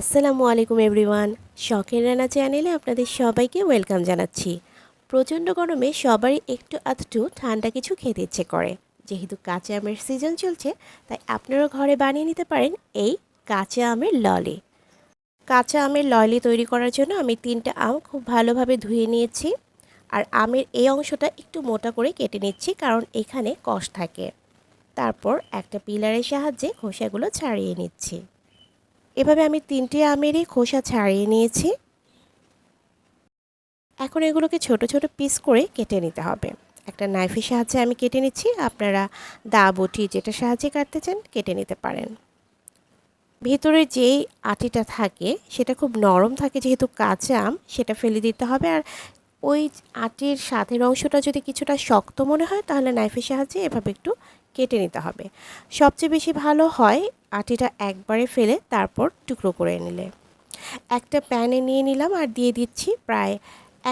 আসসালামু আলাইকুম এভরিওয়ান। শখের রান্না চ্যানেলে আপনাদের সবাইকে ওয়েলকাম জানাচ্ছি। প্রচণ্ড গরমে সবারই একটু আধটু ঠান্ডা কিছু খেতে ইচ্ছে করে। যেহেতু কাঁচা আমের সিজন চলছে, তাই আপনারাও ঘরে বানিয়ে নিতে পারেন এই কাঁচা আমের ললি। কাঁচা আমের ললি তৈরি করার জন্য আমি তিনটা আম খুব ভালোভাবে ধুয়ে নিয়েছি। আর আমের এই অংশটা একটু মোটা করে কেটে নিচ্ছি, কারণ এখানে কষ থাকে। তারপর একটা পিলারের সাহায্যে খোসাগুলো ছাড়িয়ে নিচ্ছি। এভাবে আমি তিনটে আমেরই খোসা ছাড়িয়ে নিয়েছি। এখন এগুলোকে ছোট ছোট পিস করে কেটে নিতে হবে। একটা নাইফের সাহায্যে আমি কেটে নিচ্ছি। আপনারা দা বটি যেটা সাহায্যে কাটতে চান, কেটে নিতে পারেন। ভিতরে যেই আটিটা থাকে, সেটা খুব নরম থাকে যেহেতু কাঁচা আম, সেটা ফেলে দিতে হবে। আর ওই আটির স্বাদের অংশটা যদি কিছুটা শক্ত মনে হয়, তাহলে নাইফের সাহায্যে এভাবে একটু কেটে নিতে হবে। সবচেয়ে বেশি ভালো হয় আটিটা একবারে ফেলে তারপর টুকরো করে নিলে। একটা প্যানে নিয়ে নিলাম আর দিয়ে দিচ্ছি প্রায়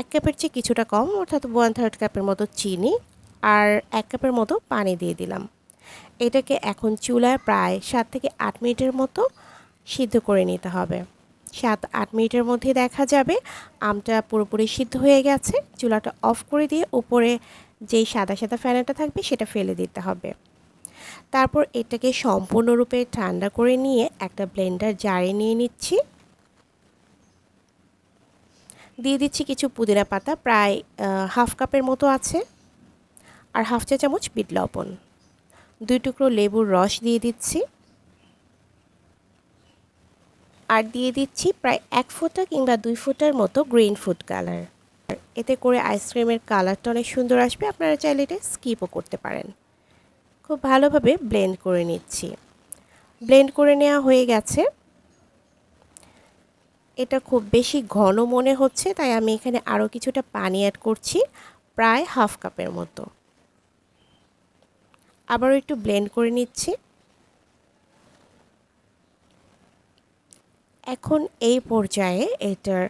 এক কাপের চেয়ে কিছুটা কম, অর্থাৎ ওয়ান থার্ড কাপের মতো চিনি আর এক কাপের মতো পানি দিয়ে দিলাম। এটাকে এখন চুলায় প্রায় সাত থেকে আট মিনিটের মতো সিদ্ধ করে নিতে হবে। সাত আট মিনিটের মধ্যে দেখা যাবে আমটা পুরোপুরি সিদ্ধ হয়ে গেছে। চুলাটা অফ করে দিয়ে উপরে যেই সাদা সাদা ফ্যানাটা থাকবে সেটা ফেলে দিতে হবে। তারপর এটাকে সম্পূর্ণরূপে ঠান্ডা করে নিয়ে একটা ব্লেন্ডার জারে নিয়ে নিচ্ছি। দিয়ে দিচ্ছি কিছু পুদিনা পাতা, প্রায় হাফ কাপের মতো আছে। আর হাফ চা চামচ বিট লবণ। দুই টুকরো লেবুর রস দিয়ে দিচ্ছি। আর দিয়ে দিচ্ছি প্রায় এক ফোঁটা কিংবা দুই ফোঁটার মতো গ্রিন ফুড কালার। এতে করে আইসক্রিমের কালারটা অনেক সুন্দর আসবে। আপনারা চাইলে এটা স্কিপও করতে পারেন। খুব ভালোভাবে ব্লেন্ড করে নিচ্ছি। ব্লেন্ড করে নেওয়া হয়ে গেছে। এটা খুব বেশি ঘন মনে হচ্ছে, তাই আমি এখানে আরও কিছুটা পানি অ্যাড করছি, প্রায় হাফ কাপের মতো। আবারও একটু ব্লেন্ড করে নিচ্ছি। এখন এই পর্যায়ে এটার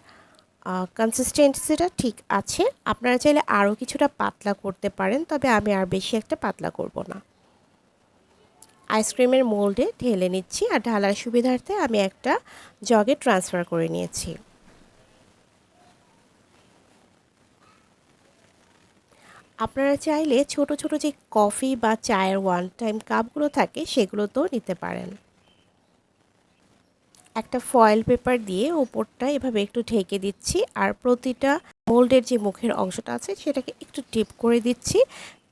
কনসিস্টেন্সিটা ঠিক আছে। আপনারা চাইলে আরও কিছুটা পাতলা করতে পারেন, তবে আমি আর বেশি একটা পাতলা করব না। আইসক্রিমের মোল্ডে ঢেলে নিচ্ছি আর ঢালার সুবিধার্থে আমি একটা জগে ট্রান্সফার করে নিয়েছি। আপনারা চাইলে ছোট ছোট যে কফি বা চায়ের ওয়ান টাইম কাপগুলো থাকে, সেগুলোতেও নিতে পারেন। একটা ফয়েল পেপার দিয়ে ওপরটা এভাবে একটু ঢেকে দিচ্ছি আর প্রতিটা মোল্ডের যে মুখের অংশটা আছে, সেটাকে একটু টিপ করে দিচ্ছি।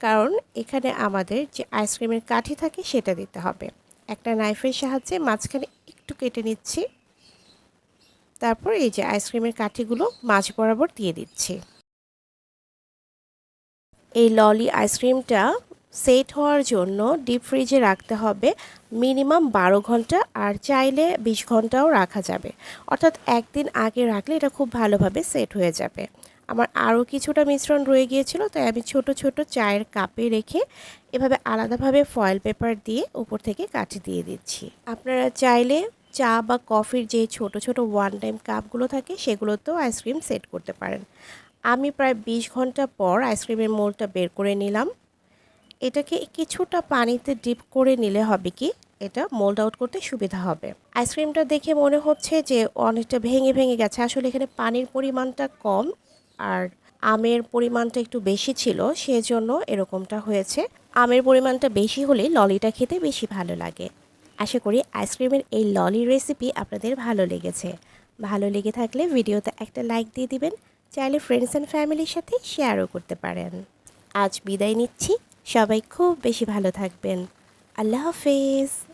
কারণ এখানে আমাদের যে আইসক্রিমের কাঠি থাকে সেটা দিতে হবে। একটা নাইফের সাহায্যে মাঝখানে একটু কেটে নিচ্ছি। তারপর এই যে আইসক্রিমের কাঠিগুলো মাঝ বরাবর দিয়ে দিচ্ছি। এই ললি আইসক্রিমটা সেট হওয়ার জন্য ডিপ ফ্রিজে রাখতে হবে মিনিমাম বারো ঘণ্টা আর চাইলে বিশ ঘন্টাও রাখা যাবে। অর্থাৎ একদিন আগে রাখলে এটা খুব ভালোভাবে সেট হয়ে যাবে। আমার আরও কিছুটা মিশ্রণ রয়ে গিয়েছিল, তাই আমি ছোট ছোট চায়ের কাপে রেখে এভাবে আলাদাভাবে ফয়েল পেপার দিয়ে উপর থেকে কাঠি দিয়ে দিচ্ছি। আপনারা চাইলে চা বা কফির যে ছোট ছোট ওয়ান টাইম কাপগুলো থাকে, সেগুলোতেও আইসক্রিম সেট করতে পারেন। আমি প্রায় বিশ ঘণ্টা পর আইসক্রিমের মোলটা বের করে নিলাম। এটাকে কিছুটা পানিতে ডিপ করে নিলে হবে কি, এটা মোল্ড আউট করতে সুবিধা হবে। আইসক্রিমটা দেখে মনে হচ্ছে যে অনেকটা ভেঙে ভেঙে গেছে। আসলে এখানে পানির পরিমাণটা কম আর আমের পরিমাণটা একটু বেশি ছিল, সেজন্য এরকমটা হয়েছে। আমের পরিমাণটা বেশি হলে ললিটা খেতে বেশি ভালো লাগে। আশা করি আইসক্রিমের এই ললি রেসিপি আপনাদের ভালো লেগেছে। ভালো লেগে থাকলে ভিডিওতে একটা লাইক দিয়ে দিবেন, চাইলে ফ্রেন্ডস অ্যান্ড ফ্যামিলির সাথে শেয়ারও করতে পারেন। আজ বিদায় নিচ্ছি, সবাই খুব বেশি ভালো থাকবেন। আল্লাহ হাফেজ।